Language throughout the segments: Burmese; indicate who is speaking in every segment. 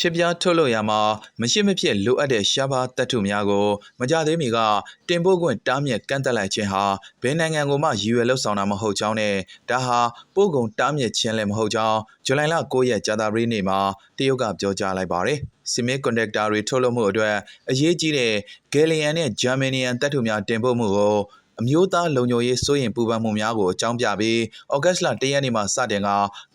Speaker 1: ချစ်ပြားထုတ်လုပ်ရမှာမရှိမဖြစ်လိုအပ်တဲ့ရှားပါးတပ်ထုများကိုမကြသေးမီကတင်ပို့ခွင့်တားမြစ်ကန့်သက်လိုက်ခြင်းဟာဘယ်နိုင်ငံကိုမှရည်ရွယ်လှုပ်ဆောင်တာမဟုတ်ကြောင်းနဲ့ဒါဟာပို့ကုန်တားမြစ်ခြင်းလည်းမဟုတ်ကြောင်းဇူလိုင်လ9ရက်ကြာသပတေးနေ့မှာတရုတ်ကပြောကြားလိုက်ပါတယ်။ဆီမီကွန်ဒက်တာတွေထုတ်လုပ်မှုအတွက်အရေးကြီးတဲ့ဂယ်လီယန်နဲ့ဂျာမနီယန်တပ်ထုများတင်ပို့မှုကို အမျိုးသားလုံခြုံရေးစိုးရင်ပူပန်မှုများကိုအကြောင်းပြပြီးဩဂတ်စ်လ၁ရက်နေ့မှာစတင်က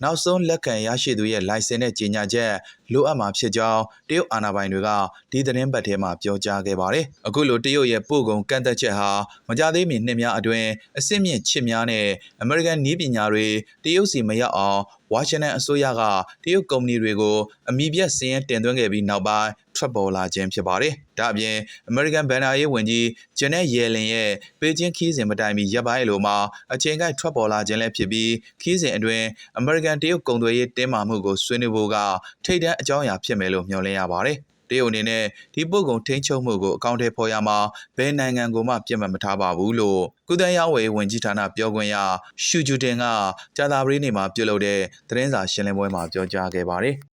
Speaker 1: နောက်ဆုံးလက်ခံရရှိသူရဲ့လိုင်စင်နဲ့ကြေညာချက်လိုအပ်မှာဖြစ်ကြောင်းတရုတ်အာဏာပိုင်တွေကဒီသတင်းပတ်ထဲမှာပြောကြားခဲ့ပါတယ်။အခုလိုတရုတ်ရဲ့ပို့ကုန်ကန့်သက်ချက်ဟာမကြသေးမီနှစ်များအတွင်းအစစ်မြင့်ချစ်များနဲ့အမေရိကန်နည်းပညာတွေတရုတ်စီမရောက်အောင်ဝါရှင်တန်အစိုးရကတရုတ်ကုမ္ပဏီတွေကိုအမိပြတ်စည်ရန်တင်သွင်းခဲ့ပြီးနောက်ပိုင်း ထွက်ပေါ်လာခြင်းဖြစ်ပါတယ်။ဒါအပြင်အမေရိကန်ဗန်နာရေးဝန်ကြီးဂျန်နက်ယယ်လင်ရဲ့ပေကျင်းခီးစဉ်မတိုင်မီရပ်ပိုင်းလိုမှာအချိန်ကိုက်ထွက်ပေါ်လာခြင်းလည်းဖြစ်ပြီးခီးစဉ်အတွင်းအမေရိကန်တရုတ်ကုန်သွယ်ရေးတင်းမာမှုကိုဆွေးနွေးဖို့ကထိပ်တန်းအကြောင်းအရာဖြစ်မယ်လို့မျှော်လင့်ရပါတယ်။တရုတ်အနေနဲ့ဒီပုတ်ကုံထိန်းချုပ်မှုကိုအကောင့်ထဲပေါ်ရမှာဘယ်နိုင်ငံကိုမှပြတ်မှတ်မထားပါဘူးလို့ကုသရေးဝေဝင်ကြီးဌာနပြောခွင့်ရရှူဂျူတင်ကကြာသာပတေးနေ့မှာပြုလုပ်တဲ့သတင်းစာရှင်းလင်းပွဲမှာပြောကြားခဲ့ပါတယ်။